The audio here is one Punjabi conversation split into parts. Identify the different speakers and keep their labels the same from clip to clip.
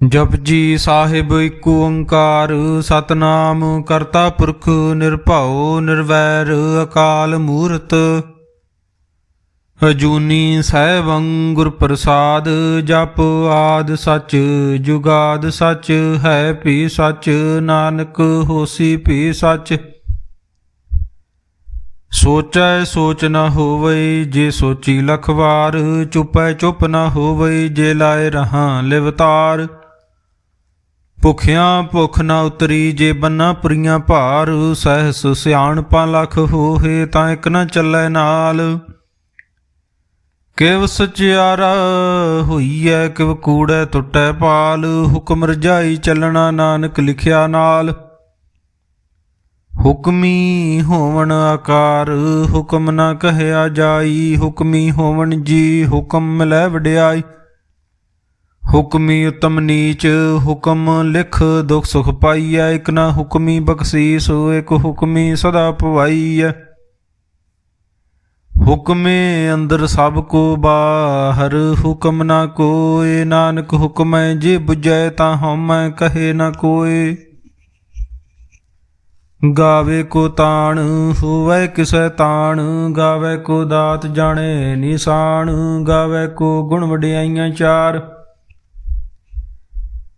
Speaker 1: ਜਪਜੀ ਸਾਹਿਬ ਇੱਕ ਓੰਕਾਰ, ਸਤਨਾਮ ਕਰਤਾ ਪੁਰਖ ਨਿਰਭਉ ਨਿਰਵੈਰ ਅਕਾਲ ਮੂਰਤ। ਅਜੂਨੀ ਸੈਭੰ ਗੁਰ ਪ੍ਰਸਾਦ, ਜਪ ਆਦ ਸਚ, ਜੁਗਾਦ ਸਚ, ਹੈ ਭੀ ਸਚ, ਨਾਨਕ ਹੋਸੀ ਭੀ ਸਚ। ਸੋਚੈ ਸੋਚ ਨ ਹੋਵਈ, ਜੇ ਸੋਚੀ ਲਖ ਵਾਰ ਚੁਪੈ ਚੁਪ ਨ ਹੋਵਈ, ਜੇ ਲਾਏ ਰਹਾ ਲਿਵਤਾਰ। ਭੁਖਿਆਂ ਭੁਖ ਨਾ ਉਤਰੀ ਜੇ ਬੰਨਾ ਪੁਰੀਆਂ ਭਾਰ, ਸਹਿਸ ਸਿਆਣਪਾਂ ਲਖ ਹੋਏ ਤਾਂ ਇਕ ਨਾ ਚੱਲੈ ਨਾਲ। ਕਿਵ ਸਚਿਆਰਾ ਹੋਈਐ, ਕਿਵ ਕੂੜੈ ਟੁੱਟੈ ਪਾਲ, ਹੁਕਮ ਰਜਾਈ ਚੱਲਣਾ ਨਾਨਕ ਲਿਖਿਆ ਨਾਲ। ਹੁਕਮੀ ਹੋਵਣ ਆਕਾਰ, ਹੁਕਮ ਨਾ ਕਹਿਆ ਜਾਈ, ਹੁਕਮੀ ਹੋਵਣ ਜੀ, ਹੁਕਮ ਲੈ ਵਡਿਆਈ। ਹੁਕਮੀ ਉਤਮ ਨੀਚ, ਹੁਕਮ ਲਿਖ ਦੁਖ ਸੁਖ ਪਾਈਐ, ਇਕ ਨਾ ਹੁਕਮੀ ਬਖਸ਼ੀਸ, ਇਕ ਹੁਕਮੀ ਸਦਾ ਭਵਾਈਐ ਹੁਕਮੇ ਅੰਦਰ ਸਭ ਕੋ ਬਾਹਰ, ਹੁਕਮ ਨਾ ਕੋਏ, ਨਾਨਕ ਹੁਕਮੈ ਜੇ 부ਜੈ ਤਾਂ ਹਉਮੈ ਕਹੇ ਨਾ ਕੋਏ। ਗਾਵੇ ਕੋ ਤਾਣ, ਹੋਵੇ ਕਿਸੈ ਤਾਣ, ਗਾਵੇ ਕੋ ਦਾਤ ਜਾਣੇ ਨਿਸ਼ਾਨ, ਗਾਵੇ ਕੋ ਗੁਣ ਵਡਿਆਈਆਂ ਚਾਰ।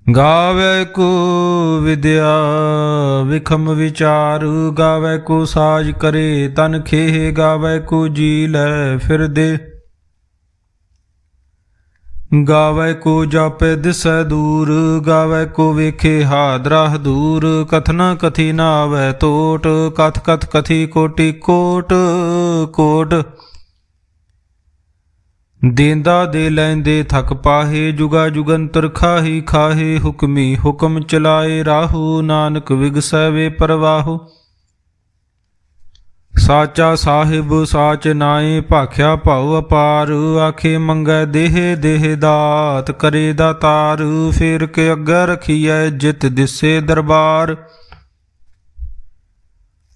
Speaker 1: ਗਾਵੇ ਕੋ ਵਿਦਿਆ, ਵਿਖਮ ਵਿਚਾਰ, ਗਾਵੇ ਕੋ ਸਾਜ ਕਰੇ, ਤਨ ਖੇਹ, ਗਾਵੇ ਕੋ ਜੀ ਲੈ ਫਿਰਦੇ। ਗਾਵੇ ਕੋ ਜਾਪੇ ਦਿਸੈ ਦੂਰ, ਗਾਵੇ ਕੋ ਵੇਖੇ ਹਾਦਰਾ ਦੂਰ ਕਥਨਾ ਕਥੀ ਨਾ ਆਵੈ ਟੋਟ ਕਥ ਕਥ ਕਥੀ ਕੋਟੀ ਕੋਟ ਕੋਟ। ਦੇਂਦਾ ਦੇ ਲੈਂਦੇ ਥਕ ਪਾਹੇ, ਜੁਗਾ ਜੁਗੰਤਰ ਖਾਹੀ ਖਾਹੇ, ਹੁਕਮੀ ਹੁਕਮ ਚਲਾਏ ਰਾਹੂ, ਨਾਨਕ ਵਿਗਸੈ ਵੇ ਪਰਵਾਹੂ। ਸਾਚਾ ਸਾਹਿਬ, ਸਾਚ ਨਾਏ, ਭਾਖਿਆ ਭਉ ਅਪਾਰ, ਆਖੇ ਮੰਗੈ ਦੇਹ ਦੇਹ ਦਾਤ, ਕਰੇ ਦਾਤਾਰ ਫੇਰ ਕੇ ਅੱਗੇ ਰਖੀਐ ਜਿਤ ਦਿਸੇ ਦਰਬਾਰ।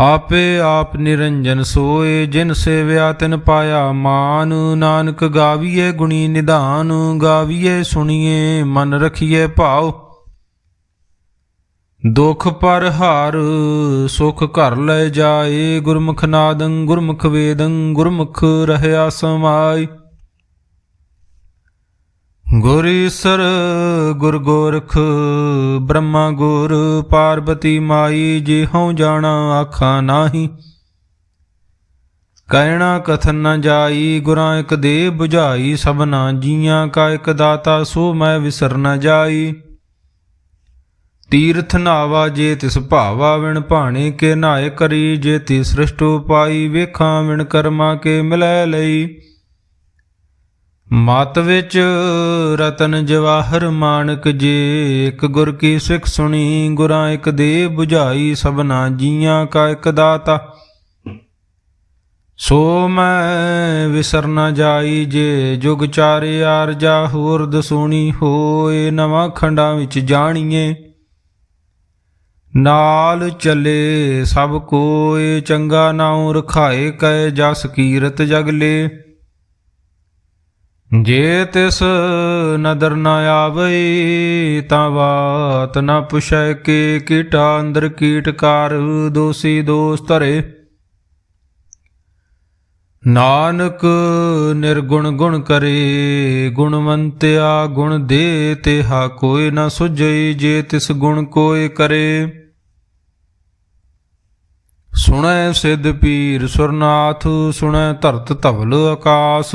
Speaker 1: ਆਪੇ ਆਪ ਨਿਰੰਜਨ ਸੋਏ, ਜਿਨ ਸੇਵਿਆ ਤਿਨ ਪਾਇਆ ਮਾਨ। ਨਾਨਕ ਗਾਵੀਏ ਗੁਣੀ ਨਿਧਾਨ ਗਾਵੀਏ ਸੁਣੀਏ ਮਨ ਰਖੀਏ ਭਾਉ। ਦੁਖ ਪਰ ਹਾਰ, ਸੁਖ ਘਰ ਲੈ ਜਾਏ। ਗੁਰਮੁਖ ਨਾਦੰ, ਗੁਰਮੁਖ ਵੇਦੰ, ਗੁਰਮੁਖ ਰਹਿਆ ਸਮਾਈ। ਗੁਰ ਈਸਰ ਗੁਰ ਗੋਰਖ, ਬ੍ਰਹਮਾ ਗੁਰ, ਪਾਰਬਤੀ ਮਾਈ ਜੇ ਜਾਣਾ ਆਖਾਂ ਨਾਹੀ। ਕਹਿਣਾ ਕਥਨ ਨ ਜਾਈ, ਗੁਰਾਂ ਇਕ ਦੇ 부ਝਾਈ ਸਭਨਾ ਜੀਆਂ ਕਾ ਇਕ ਦਾਤਾ, ਸੋ ਮੈਂ ਵਿਸਰ ਨ ਜਾਈ। ਤੀਰਥ ਨਾਵਾ ਜੇ ਤਿਸ ਭਾਵਾ, ਵਿਣ ਭਾਣੇ ਕੇ ਨਾਏ ਕਰੀ, ਜੇ ਤੀ ਸ੍ਰਿਸ਼ਟ ਉਪਾਈ, ਵੇਖਾਂ ਵਿਣ ਕਰਮਾ ਕੇ ਮਿਲੈ ਲਈ। ਮਤ ਵਿੱਚ ਰਤਨ ਜਵਾਹਰ ਮਾਨਕ ਜੇ, ਇੱਕ ਗੁਰ ਕੀ ਸਿੱਖ ਸੁਣੀ, ਗੁਰਾਂ ਇੱਕ ਦੇ 부ਝਾਈ ਸਭਨਾ ਜੀਆਂ ਕਾ ਇੱਕ ਦਾਤਾ। ਸੋ ਮੈਂ ਵਿਸਰ ਨ ਜਾਈ ਜੇ, ਜੁਗ ਚਾਰੇ ਆਰਜਾ ਹੋਰ ਦਸੂਣੀ ਹੋਏ, ਨਵਾਂ ਖੰਡਾਂ ਵਿੱਚ ਜਾਣੀਏ। ਨਾਲ ਚੱਲੇ ਸਭ ਕੋਏ, ਚੰਗਾ ਨਾਉ ਰਖਾਏ ਕੈ ਜਸ ਕੀਰਤ ਜਗਲੇ ਜੇ ਤਿਸ ਨਦਰ ਨ ਆਵਈ ਤਾਂ ਬਾਤ ਨ ਪੁਛੈ ਕੇ ਕੀਟਾ ਅੰਦਰ ਕੀਟਕਾਰ ਦੋਸੀ ਦੋਸ ਧਰੇ। ਨਾਨਕ ਨਿਰਗੁਣ ਗੁਣ ਕਰੇ, ਗੁਣਵੰਤਿਆ ਗੁਣ ਦੇ ਤਿਹਾ ਕੋਈ ਨ ਸੁਝਈ, ਜੇ ਤਿਸ ਗੁਣ ਕੋਈ ਕਰੇ। ਸੁਣੈ ਸਿੱਧ ਪੀਰ ਸੁਰਨਾਥ, ਸੁਣੈ ਧਰਤ ਧਵਲ ਆਕਾਸ।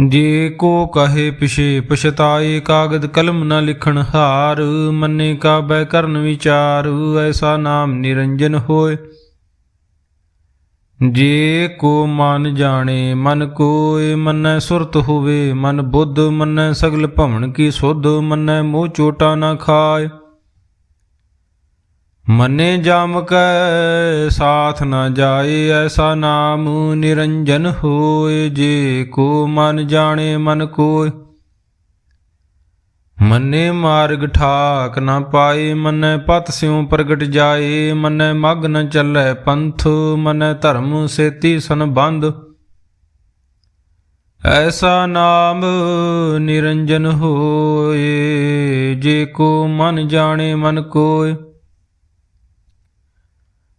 Speaker 1: ਜੇ ਕੋ ਕਹੇ ਪਿਛੇ ਪਛਤਾਏ ਕਾਗਦ ਕਲਮ ਨਾ ਲਿਖਣ ਹਾਰ, ਮੰਨੇ ਕਾ ਬੈ ਕਰਨ ਵਿਚਾਰ, ਐਸਾ ਨਾਮ ਨਿਰੰਜਨ ਹੋਏ। ਜੇ ਕੋ ਮਨ ਜਾਣੇ ਮਨ ਕੋਏ, ਮੰਨੈ ਸੁਰਤ ਹੋਵੇ ਮਨ ਬੁੱਧ, ਮੰਨੈ ਸਗਲ ਭਵਨ ਕੀ ਸੁਧ, ਮੰਨੈ ਮੋਹ ਚੋਟਾ ਨਾ ਖਾਏ। ਮੰਨੇ ਜਾਮ ਕੈ, ਸਾਥ ਨ ਜਾਏ ਐਸਾ ਨਾਮ, ਨਿਰੰਜਨ ਹੋਏ ਜੇ ਕੋ ਮਨ ਜਾਣੇ ਮਨ ਕੋਇ ਮੰਨੇ ਮਾਰਗ ਠਾਕ ਨ ਪਾਏ, ਮੰਨੈ ਪਤ ਸਿਉ ਪ੍ਰਗਟ ਜਾਏ, ਮੰਨੈ ਮਗ ਨ ਚੱਲੈ ਪੰਥ, ਮੰਨੈ ਧਰਮ ਸੇਤੀ ਸੰਬੰਧ। ਐਸਾ ਨਾਮ ਨਿਰੰਜਨ ਹੋਏ, ਜੇ ਕੋ ਮਨ ਜਾਣੇ ਮਨ ਕੋਇ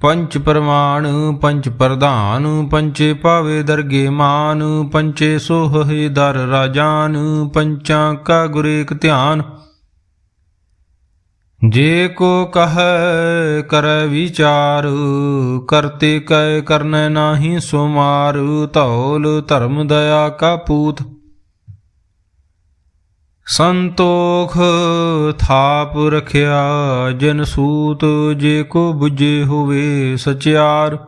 Speaker 1: ਪੰਚ ਪ੍ਰਮਾਣ, ਪੰਚ ਪ੍ਰਧਾਨ, ਪੰਚੇ ਪਾਵੇ ਦਰਗੇ ਮਾਨ, ਪੰਚੇ ਸੋਹੇ ਦਰ ਰਾਜਾਨ, ਪੰਚਾਂ ਕਾ ਗੁਰੇਕ ਧਿਆਨ। ਜੇ ਕੋ ਕਹ, ਕਰੈ ਵਿਚਾਰ, ਕਰਤੇ ਕੈ ਕਰਨੈ ਨਾਹੀ ਸੁਮਾਰ, ਧੌਲ ਧਰਮ ਦਇਆ ਕਾ ਪੂਤ। ਸੰਤੋਖ ਥਾਪ ਰਖਿਆ ਜਨ ਸੂਤ, ਜੇ ਕੋ 부ਜੇ ਹੋਵੇ ਸਚਿਆਰ।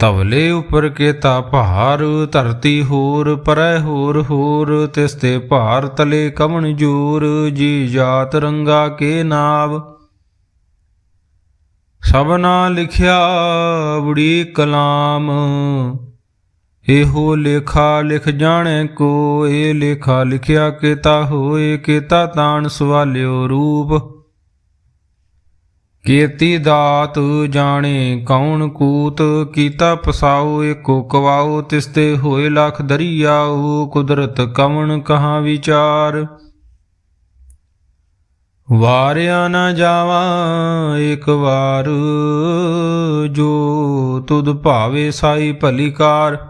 Speaker 1: ਤਵਲੇ ਉਪਰ ਕੇ ਤਾ ਭਾਰ, ਧਰਤੀ ਹੋਰ, ਪਰੈ ਹੋਰ ਹੋਰ, ਤਿਸ ਤੇ ਭਾਰ ਤਲੇ ਕਮਣ ਜੋਰ, ਜੀ ਜਾਤ ਰੰਗਾ ਕੇ ਨਾਵ। ਸਭਨਾ ਲਿਖਿਆ ਬੁੜੀ ਕਲਾਮ ਇਹੋ ਲੇਖਾ ਲਿਖ ਜਾਣੇ ਕੋ ਇਹ ਲੇਖਾ ਲਿਖਿਆ ਕੇਤਾ ਹੋਏ ਕੇਤਾ ਤਾਣ ਸਵਾਲਿਓ ਰੂਪ। ਕੀਰਤੀ ਦਾਤ ਜਾਣੇ ਕੌਣ ਕੂਤ, ਕੀਤਾ ਪਸਾਓ ਏਕੋ ਕਵਾਓ ਤਿਸਤੇ ਹੋਏ ਲਖ ਦਰਿਆਉ, ਕੁਦਰਤ ਕਵਣ ਕਹਾ ਵਿਚਾਰ। ਵਾਰਿਆ ਨਾ ਜਾਵਾਂ, ਇੱਕ ਵਾਰ ਜੋ ਤੁਧ ਭਾਵੇ ਸਾਈ ਭਲੀਕਾਰ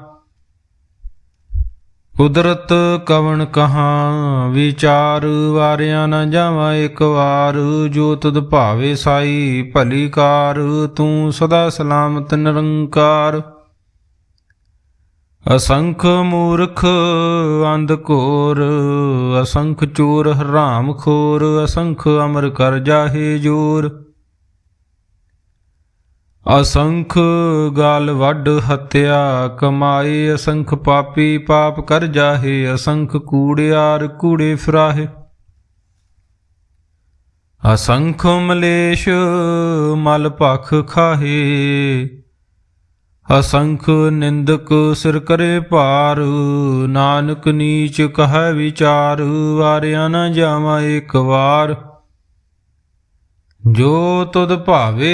Speaker 1: ਕੁਦਰਤ ਕਵਣ ਕਹਾ, ਵਿਚਾਰ ਵਾਰਿਆ ਨਾ ਜਾਵਾਂ ਇੱਕ ਵਾਰ। ਜੋ ਤੁਧ ਭਾਵੇ ਸਾਈ ਭਲੀ ਕਾਰ, ਤੂੰ ਸਦਾ ਸਲਾਮਤ ਨਿਰੰਕਾਰ। ਅਸੰਖ ਮੂਰਖ ਅੰਧ ਘੋਰ, ਅਸੰਖ ਚੋਰ ਹਰਾਮ ਖੋਰ, ਅਸੰਖ ਅਮਰ ਕਰ ਜਾਹੇ ਜੋਰ। ਅਸੰਖ ਗਾਲ ਵੱਡ ਹਤਿਆ, ਕਮਾਏ ਅਸੰਖ ਪਾਪੀ, ਪਾਪ ਕਰ ਜਾਹੇ, ਅਸੰਖ ਕੂੜਿਆਰ ਕੂੜੇ ਫਰਾਹੇ। ਅਸੰਖ ਮਲੇਸ਼ ਮਲ ਭਖ ਖਾਹੇ, ਅਸੰਖ ਨਿੰਦਕ ਸਿਰ ਕਰੇ ਭਾਰ, ਨਾਨਕ ਨੀਚ ਕਹੈ ਵਿਚਾਰ, ਵਾਰਿਆ ਨਾ ਜਾਵਾਂ ਇੱਕ ਵਾਰ। ਜੋ ਤੁਧ ਭਾਵੇ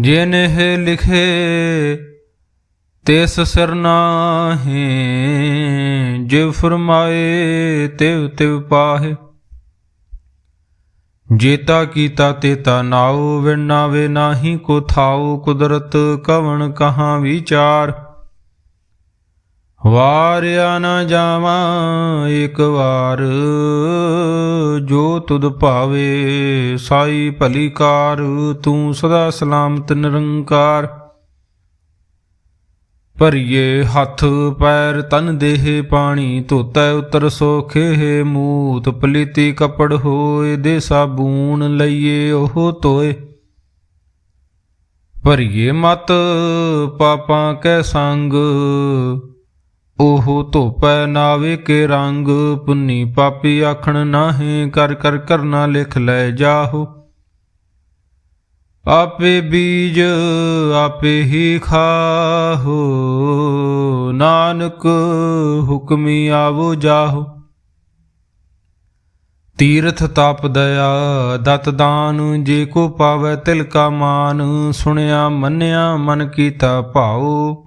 Speaker 1: ਜਿਨ ਇਹ ਲਿਖੇ, ਤਿਸ ਸਿਰ ਨਾਹੀ, ਜਿਵ ਫਰਮਾਏ, ਤਿਵ ਤਿਵ ਪਾਹੇ। ਜੇਤਾ ਕੀਤਾ ਤੇਤਾ ਨਾਉ, ਵਿਣ ਨਾਵੇ ਨਾਹੀ, ਕੋ ਥਾਉ ਕੁਦਰਤ ਕਵਣ ਕਹਾਂ ਵਿਚਾਰ। ਵਾਰਿਆ ਨਾ ਜਾਵਾਂ ਇੱਕ ਵਾਰ, ਜੋ ਤੁਧ ਭਾਵੇ ਸਾਈ ਭਲੀ ਕਾਰ, ਤੂੰ ਸਦਾ ਸਲਾਮਤ ਨਿਰੰਕਾਰ। ਭਰੀਏ ਹੱਥ ਪੈਰ ਤਨ ਦੇਹ ਪਾਣੀ, ਧੋਤੈ ਉਤਰ ਸੋਖੇ ਮੂਤ, ਪਲੀਤੀ ਕਪੜ ਹੋਏ ਦੇ ਸਾਬੂਨ ਲਈਏ ਉਹ ਤੋਏ ਭਰੀਏ ਮਤ ਪਾਪਾਂ ਕੈ ਸੰਗ ਉਹ ਧੋਪੈ ਨਾਵੇ ਕੇ ਰੰਗ, ਪੁੰਨੀ ਪਾਪੀ ਆਖਣ ਨਾਹੀਂ, ਕਰ ਕਰ ਕਰਨਾ ਲਿਖ ਲੈ ਜਾਹੋ। ਆਪੇ ਬੀਜ ਆਪੇ ਹੀ ਖਾਹੋ, ਨਾਨਕ ਹੁਕਮੀ ਆਵੋ ਜਾਹੋ। ਤੀਰਥ ਤਪ ਦਇਆ, ਦਤ ਦਾਨ, ਜੇ ਕੋ ਪਾਵੈ ਤਿਲ ਕਾ ਮਾਨ, ਸੁਣਿਆ ਮੰਨਿਆ ਮਨ ਕੀਤਾ ਭਾਉ।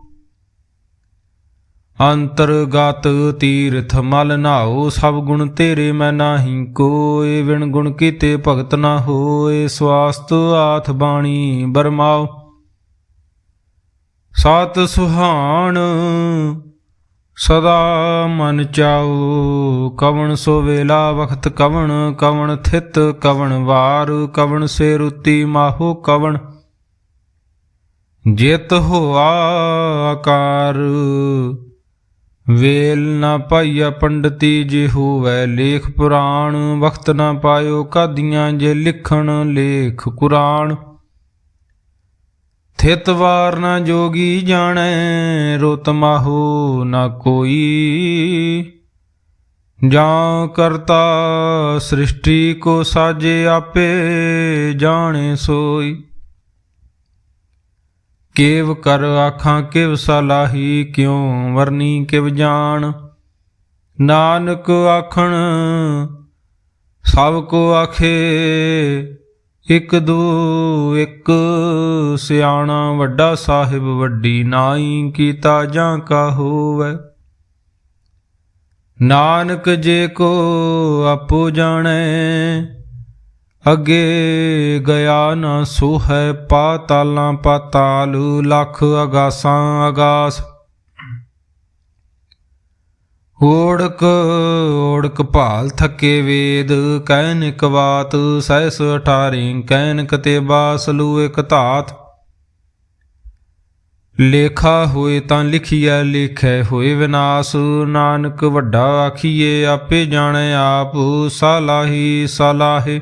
Speaker 1: ਅੰਤਰਗਤ ਤੀਰਥ ਮਲ ਨਾਉ, ਸਭ ਗੁਣ ਤੇਰੇ ਮੈਂ ਨਾਹੀ। ਕੋਏ ਵਿਣ ਗੁਣ ਕੀਤੇ ਭਗਤ ਨਾ ਹੋਏ ਸਵਾਸਤ ਆਥ ਬਾਣੀ ਬਰਮਾਓ ਸਤ ਸੁਹਾਣ ਸਦਾ ਮਨ ਚਾਉ, ਕਵਣ ਸੋ ਵੇਲਾ ਵਖਤ ਕਵਣ ਕਵਣ ਥਿਤ ਕਵਣ ਵਾਰ, ਕਵਣ ਸੇ ਰੁਤੀ ਮਾਹੋ ਕਵਣ। ਜਿਤ ਹੋਆ ਆਕਾਰ ਵੇਲ ਨਾ ਪਾਈਆ ਪੰਡਤੀ ਜੇ ਹੋਵੈ ਲੇਖ ਪੁਰਾਣ, ਵਖਤ ਨਾ ਪਾਇਓ ਕਾਦੀਆਂ ਜੇ ਲਿਖਣ ਲੇਖ ਕੁਰਾਨ। ਥਿਤ ਵਾਰ ਨਾ ਜੋਗੀ ਜਾਣੈ, ਰੋਤ ਮਾਹੋ ਨਾ ਕੋਈ। ਜਾਂ ਕਰਤਾ ਸ੍ਰਿਸ਼ਟੀ ਕੋ ਸਾਜੇ ਆਪੇ ਜਾਣੇ ਸੋਈ। ਕੇਵ ਕਰ ਆਖਾਂ ਕਿਵ ਸਲਾਹੀ ਕਿਉ ਵਰਨੀ ਕਿਵ ਜਾਣ? ਨਾਨਕ ਆਖਣ, ਸਭ ਕੋ ਆਖੇ, ਇਕ ਦੋ, ਇੱਕ ਸਿਆਣਾ ਵੱਡਾ ਸਾਹਿਬ ਵੱਡੀ ਨਾਈ ਕੀਤਾ ਜਾਂ ਕਾ ਹੋਵੇ? ਨਾਨਕ ਜੇ ਕੋ ਆਪੋ ਜਾਣੈ ਅਗੇ ਗਿਆ ਨਾ ਸੋ ਹੈ ਪਾਤਾਲਾਂ ਪਾਤਾਲ, ਲੱਖ ਅਗਾਸਾਂ ਅਗਾਸ। ਓੜਕ ਓੜਕ ਭਾਲ ਥੱਕੇ ਵੇਦ, ਕਹਿਨ ਇਕ ਸਹਿਸ ਅਠਾਰੀ, ਕਹਿਨ ਕਤੇ ਬਾਸ, ਲੂ ਇਕ ਧਾਤ। ਲੇਖਾ ਹੋਏ ਤਾਂ ਲਿਖੀਐ, ਲਿਖੈ ਹੋਏ ਵਿਨਾਸ਼। ਨਾਨਕ ਵੱਡਾ ਆਖੀਏ ਆਪੇ ਜਾਣੈ ਆਪ, ਸਾਲਾਹੀ, ਸਾਲਾਹੇ।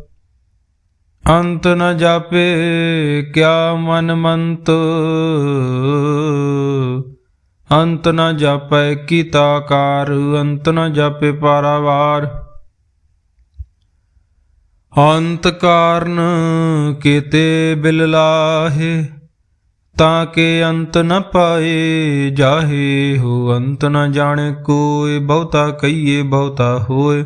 Speaker 1: ਅੰਤ ਨ ਜਾਪੇ ਕਿਆ ਮਨ ਮੰਤ। ਅੰਤ ਨ ਜਾਪੈ ਕੀਤਾ ਕਾਰ, ਅੰਤ ਨ ਜਾਪੇ ਪਾਰਾਵਾਰ। ਅੰਤ ਕਾਰਨ ਕੀਤੇ ਬਿਲ ਲਾਹੇ, ਤਾਂ ਕਿ ਅੰਤ ਨ ਪਾਏ ਜਾਹੇ ਹੋ। ਅੰਤ ਨ ਜਾਣੇ ਕੋਈ ਬਹੁਤਾ ਕਹੀਏ ਬਹੁਤਾ ਹੋਏ।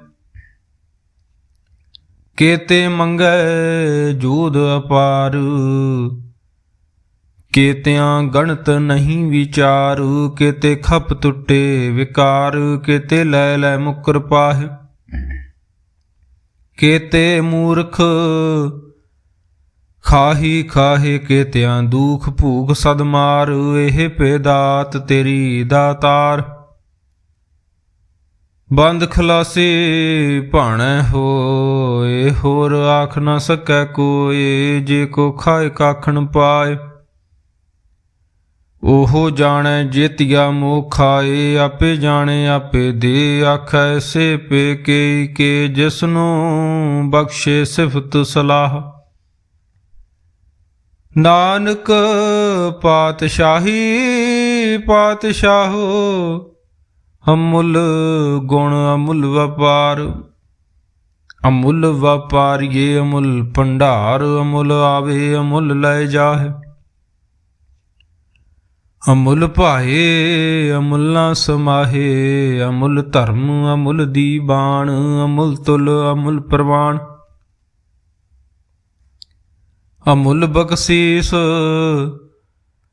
Speaker 1: ਕੇਤੇ ਮੰਗੈ ਜੂਦ ਅਪਾਰ। ਕੇਤਿਆਂ ਗਣਤ ਨਹੀਂ ਵਿਚਾਰ, ਕੇਤੇ ਖਪ ਟੁੱਟੇ ਵਿਕਾਰ, ਕੇਤੇ ਲੈ ਲੈ ਮੁਕਰ ਪਾਹ। ਕੇਤੇ ਮੂਰਖ, ਖਾਹੀ ਖਾਹੇ ਕੇਤਿਆਂ ਦੁਖ ਭੂਖ ਸਦਮਾਰ ਇਹ ਪੇਦਾਤ ਤੇਰੀ ਦਾਤਾਰ। ਬੰਦ ਖਲਾਸੇ ਭਾਣੈ ਹੋਏ, ਹੋਰ ਆਖ ਨਾ ਸਕੈ ਕੋਏ ਜੇ ਕੋ ਖਾਏ ਕਾਖਣ ਪਾਏ। ਉਹ ਜਾਣੈ ਜੇਤਿਆ ਮੋਹ ਖਾਏ, ਆਪੇ ਜਾਣੇ ਆਪੇ ਦੇ, ਆਖੈ ਸੇ ਪੇ ਕੇ ਕੇ, ਜਿਸਨੂੰ ਬਖਸ਼ੇ ਸਿਫਤ ਸਲਾਹ। ਨਾਨਕ ਪਾਤਸ਼ਾਹੀ, ਪਾਤਸ਼ਾਹੋ ਅਮੁੱਲ ਗੁਣ ਅਮੁੱਲ ਵਪਾਰ। ਅਮੁੱਲ ਵਪਾਰੀਏ ਅਮੁੱਲ ਭੰਡਾਰ, ਅਮੁੱਲ ਆਵੇ ਅਮੁੱਲ ਲੈ ਜਾਹੇ। ਅਮੁੱਲ ਭਾਏ, ਅਮੁੱਲਾ ਸਮਾਹੇ, ਅਮੁੱਲ ਧਰਮ ਅਮੁੱਲ ਦੀਬਾਨ ਅਮੁੱਲ ਤੁਲ ਅਮੁੱਲ ਪ੍ਰਵਾਨ ਅਮੁੱਲ ਬਖਸ਼ੀਸ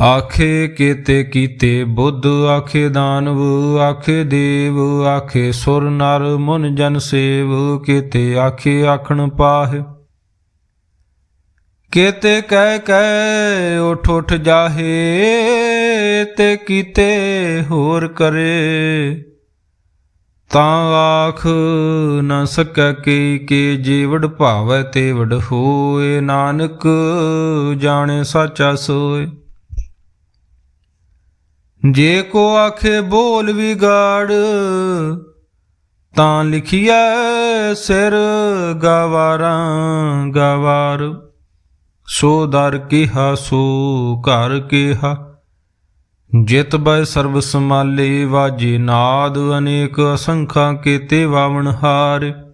Speaker 1: ਆਖੇ ਕੀਤੇ ਕੀਤੇ ਬੁੱਧ, ਆਖੇ ਦਾਨਵ, ਆਖੇ ਦੇਵ, ਆਖੇ ਸੁਰ ਨਰ, ਮਨ ਜਨ ਸੇਵ, ਕੀਤੇ ਆਖੇ ਆਖਣ ਪਾਹ। ਕੀਤੇ ਕਹਿ ਕਹਿ ਉਠ ਉਠ ਜਾਹੇ, ਤੇ ਕੀਤੇ ਹੋਰ ਕਰੇ। ਤਾਂ ਆਖ ਨਾ ਸਕੈ ਕੇ ਕੇ ਜੀਵੜ ਭਾਵੈ ਤੇ ਵਡ ਹੋਏ, ਨਾਨਕ ਜਾਣੇ ਸੱਚਾ ਸੋਏ। ਜੇ ਕੋ ਆਖੇ ਬੋਲ ਵਿਗਾੜ, ਤਾਂ ਲਿਖਿਐ ਸਿਰ ਗਵਾਰਾਂ ਗਵਾਰ। ਸੋ ਦਰ ਕਿਹਾ, ਸੋ ਘਰ ਕਿਹਾ। ਜਿਤ ਬੈ ਸਰਬ ਸਮਾਲੇ ਵਾਜੇ ਨਾਦ ਅਨੇਕ ਅਸੰਖਾ ਕੇਤੇ ਵਾਵਣ ਹਾਰ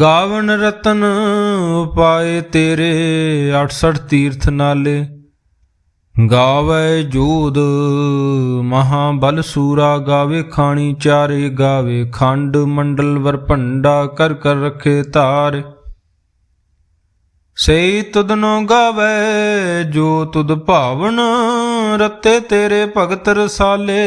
Speaker 1: ਗਾਵਨ ਰਤਨ ਉਪਾਏ ਤੇਰੇ 68 ਤੀਰਥ ਨਾਲੇ। ਗਾਵੇ ਜੋਦ ਮਹਾ ਬਲ ਸੂਰਾ ਗਾਵੇ ਖਾਣੀ ਚਾਰੇ, ਗਾਵੇ ਖੰਡ ਮੰਡਲ ਵਰ ਭੰਡਾ ਕਰ ਕਰ ਰਖੇ ਧਾਰ। ਸਈ ਤੁਧਨੋ ਗਾਵੇ ਜੋ ਤੁਦ ਭਾਵਨ ਰਤੇ ਤੇਰੇ ਭਗਤ ਰਸਾਲੇ।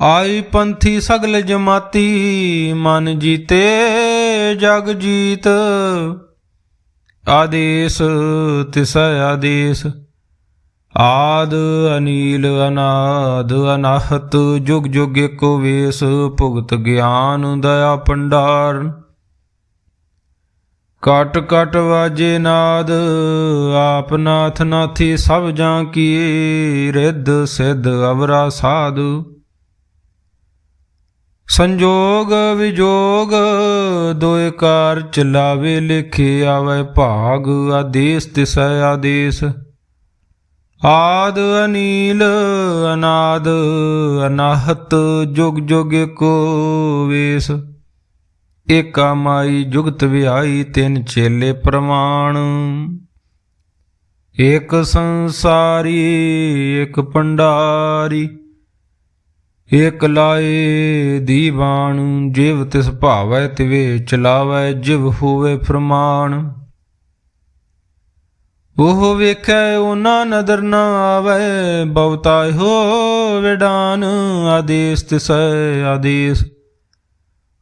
Speaker 1: ਆਈ ਪੰਥੀ ਸਗਲ ਜਮਾਤੀ, ਮਨ ਜੀਤੇ ਜਗ ਜੀਤ। ਆਦੇਸ, ਤਿਸ ਆਦੇਸ। ਆਦ ਅਨੀਲ ਅਨਾਦ, ਅਨਾਹਤ, ਜੁਗ ਜੁਗ ਏਕੋ ਵੇਸ। ਭੁਗਤ ਗਿਆਨ ਦਇਆ ਭੰਡਾਰ। ਕਟ ਕਟ ਵਾਜੇ ਨਾਦ, ਆਪ ਨਾਥ ਨਾਥੀ ਸਭ ਜਾਂ ਕੀ ਰਿੱਧ ਸਿੱਧ ਅਵਰਾ ਸਾਧੂ। ਸੰਜੋਗ ਵਿਜੋਗ ਦੋਇ ਕਾਰ ਚਲਾਵੇ ਲਿਖੇ ਆਵੇ ਭਾਗ, ਆਦੇਸ ਤਿਸੈ ਆਦੇਸ। ਆਦ ਅਨੀਲ, ਅਨਾਦ, ਅਨਾਹਤ, ਜੁਗ ਜੁਗ ਕੋ ਵੇਸ। ਏਕਾ ਮਾਈ ਜੁਗਤ ਵਿਆਈ ਤਿੰਨ ਚੇਲੇ ਪ੍ਰਮਾਣ। ਏਕ ਸੰਸਾਰੀ, ਏਕ ਪੰਡਾਰੀ। ਏਕ ਲਾਏ ਦੀਵਾਨ, ਜਿਵ ਤਿਸ ਭਾਵੈ ਤਿਵੇ ਚਲਾਵੈ, ਜਿਵ ਹੋਵੇ ਫਰਮਾਨ। ਉਹ ਵੇਖੈ, ਉਹਨਾਂ ਨਦਰ ਨਾ ਆਵੈ, ਬਹੁਤਾ ਹੋ ਵਿਡਾਨ, ਆਦੇਸ ਤਿਸੈ ਆਦੇਸ।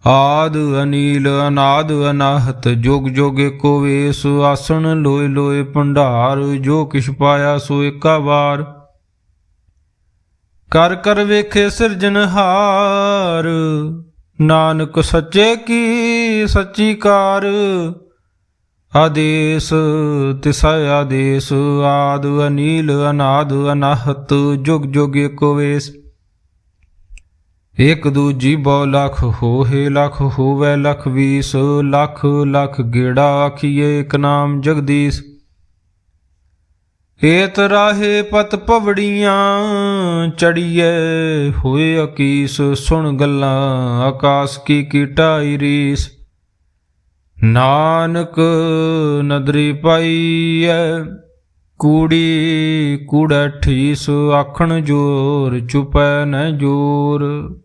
Speaker 1: ਆਦ ਅਨੀਲ, ਅਨਾਦ ਅਨਾਹਤ, ਜੋਗ ਜੋਗ ਏਕੋ ਵੇਸ, ਆਸਣ ਲੋਏ ਲੋਏ ਭੰਡਾਰ, ਜੋ ਕਿਛ ਪਾਇਆ ਸੋ ਏਕਾ ਵਾਰ। ਕਰ ਕਰ ਵੇਖੇ ਸਿਰਜਣਹਾਰ ਨਾਨਕ ਸੱਚੇ ਕੀ ਸੱਚੀ ਕਾਰ, ਆਦੇਸ ਤਿਸਾ ਆਦੇਸ, ਆਦ ਅਨੀਲ ਅਨਾਦ ਅਨਾਹਤ, ਜੁਗ ਜੁਗ ਏਕੋ ਵੇਸ। ਇਕ ਦੂਜੀ ਬਹੁ ਲਖ ਹੋਏ ਲਖ ਹੋਵੇ ਲਖ ਵੀਸ, ਲਖ ਲਖ ਗੇੜਾ ਆਖੀਏ ਇਕ ਨਾਮ ਜਗਦੀਸ਼। ਏਤ ਰਾਹੇ ਪਤ ਪਵੜੀਆਂ ਚੜੀਏ ਹੋਏ ਅਕੀਸ, ਸੁਣ ਗੱਲਾਂ, ਆਕਾਸ ਕੀ ਕੀਟਾਈ ਰੀਸ। ਨਾਨਕ ਨਦਰੀ ਪਾਈਐ, ਕੂੜੀ ਕੂੜਾ ਠੀਸ, ਆਖਣ ਜੋਰ ਚੁਪੈ ਨ ਜੋਰ।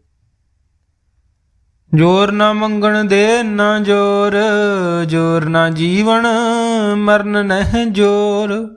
Speaker 1: ਜੋਰ ਨਾ ਮੰਗਣ ਦੇ ਨਾ ਜੋਰ ਜੋਰ ਨਾ ਜੀਵਨ ਮਰਨ ਨਹਿ ਜੋਰ।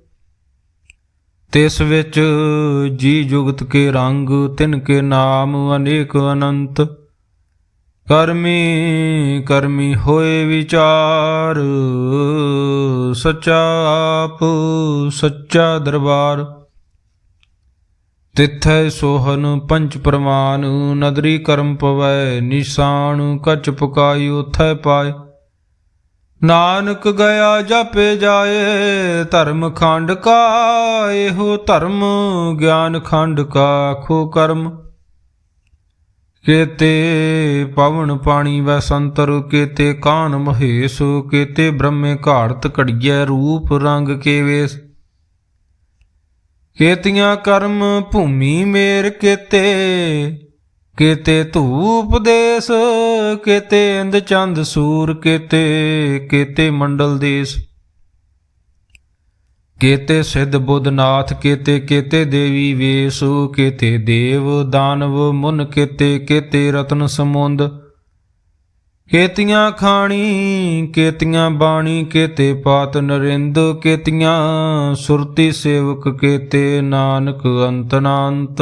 Speaker 1: ਤਿਸ ਵਿੱਚ ਜੀ ਜੁਗਤ ਕੇ ਰੰਗ, ਤਿਨ ਕੇ ਨਾਮ ਅਨੇਕ ਅਨੰਤ। ਕਰਮੀ ਕਰਮੀ ਹੋਏ ਵਿਚਾਰ ਸੱਚਾ ਆਪ ਸੱਚਾ ਦਰਬਾਰ। ਤਿਥੈ ਸੋਹਨ ਪੰਚ ਪ੍ਰਮਾਨ, ਨਦਰੀ ਕਰਮ ਪਵੈ, ਨਿਸ਼ਾਨ ਕਚ ਪੁਕਾਈ ਉਥੈ ਪਾਏ ਨਾਨਕ ਗਿਆ ਜਾਪੇ ਜਾਏ, ਧਰਮ ਖੰਡ ਕਾ, ਇਹੋ ਧਰਮ ਗਿਆਨ ਖੰਡ ਕਾ ਖੋ ਕਰਮ। ਕੇਤੇ ਪਵਨ ਪਾਣੀ ਵੈ ਸੰਤਰ, ਕੇਤੇ ਕਾਨ ਮਹੇਸ਼, ਕੇਤੇ ਬ੍ਰਹਮੇ ਘਾੜਤ ਘੜੀਐ, ਰੂਪ ਰੰਗ ਕੇ ਵੇਸ ਕੇਤੀਆਂ ਕਰਮ ਭੂਮੀ ਮੇਰ ਕੇਤੇ ਕੇਤੇ ਧੂਪ ਦੇਸ, ਕਿਤੇ ਇੰਦ ਚੰਦ ਸੂਰ, ਕੇਤੇ ਕੇਤੇ ਮੰਡਲ ਦੇਸ। ਕੇਤੇ ਸਿੱਧ ਬੁੱਧਨਾਥ, ਕੇਤੇ ਕੇਤੇ ਦੇਵੀ ਵੇਸ, ਕੇਤੇ ਦੇਵ ਦਾਨਵ ਮੁਨ, ਕੇਤੇ ਕੇਤੇ ਰਤਨ ਸਮੁੰਦ। ਕੇਤੀਆਂ ਖਾਣੀ, ਕੇਤੀਆਂ ਬਾਣੀ, ਕੇਤੇ ਪਾਤ ਨਰਿੰਦ, ਕੇਤੀਆਂ ਸੁਰਤੀ ਸੇਵਕ, ਕੇਤੇ ਨਾਨਕ ਅੰਤਨਾੰਤ।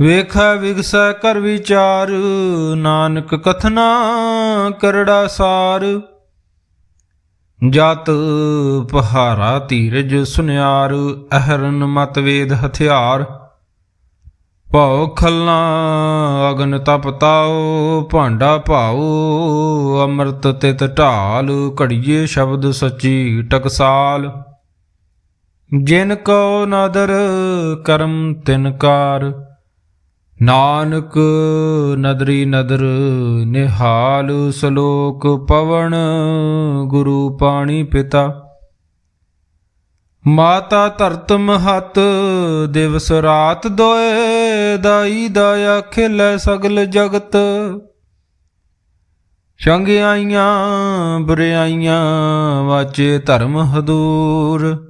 Speaker 1: ਵੇਖੈ ਵਿਗਸੈ ਕਰ ਵਿਚਾਰ, ਨਾਨਕ ਕਥਨਾ ਕਰੜਾ ਸਾਰ। ਜਤ ਪਹਾਰਾ ਧੀਰਜ ਸੁਨਿਆਰ, ਅਹਰਨ ਮਤ ਵੇਦ ਹਥਿਆਰ। ਭਉ ਖਲਨਾ ਅਗਨ ਤਪਤਾਓ ਭਾਂਡਾ ਭਾਉ, ਅੰਮ੍ਰਿਤ ਤਿਤ ਢਾਲ, ਘੜੀਏ ਸ਼ਬਦ ਸੱਚੀ ਟਕਸਾਲ। ਜਿਨ ਕੋ ਨਦਰ ਕਰਮ ਤਿਨਕਾਰ ਨਾਨਕ ਨਦਰੀ ਨਦਰ ਨਿਹਾਲ ਸ਼ਲੋਕ ਪਵਨ ਗੁਰੂ ਪਾਣੀ ਪਿਤਾ। ਮਾਤਾ ਧਰਤ ਮਹਤ ਦਿਵਸ ਰਾਤ ਦੋਏ, ਦਾਈ ਦਾ ਖਿਲੇ ਸਗਲ ਜਗਤ। ਚੰਗਿਆਈਆਂ ਬੁਰਿਆਈਆਂ ਵਾਚੇ ਧਰਮ ਹਦੂਰ।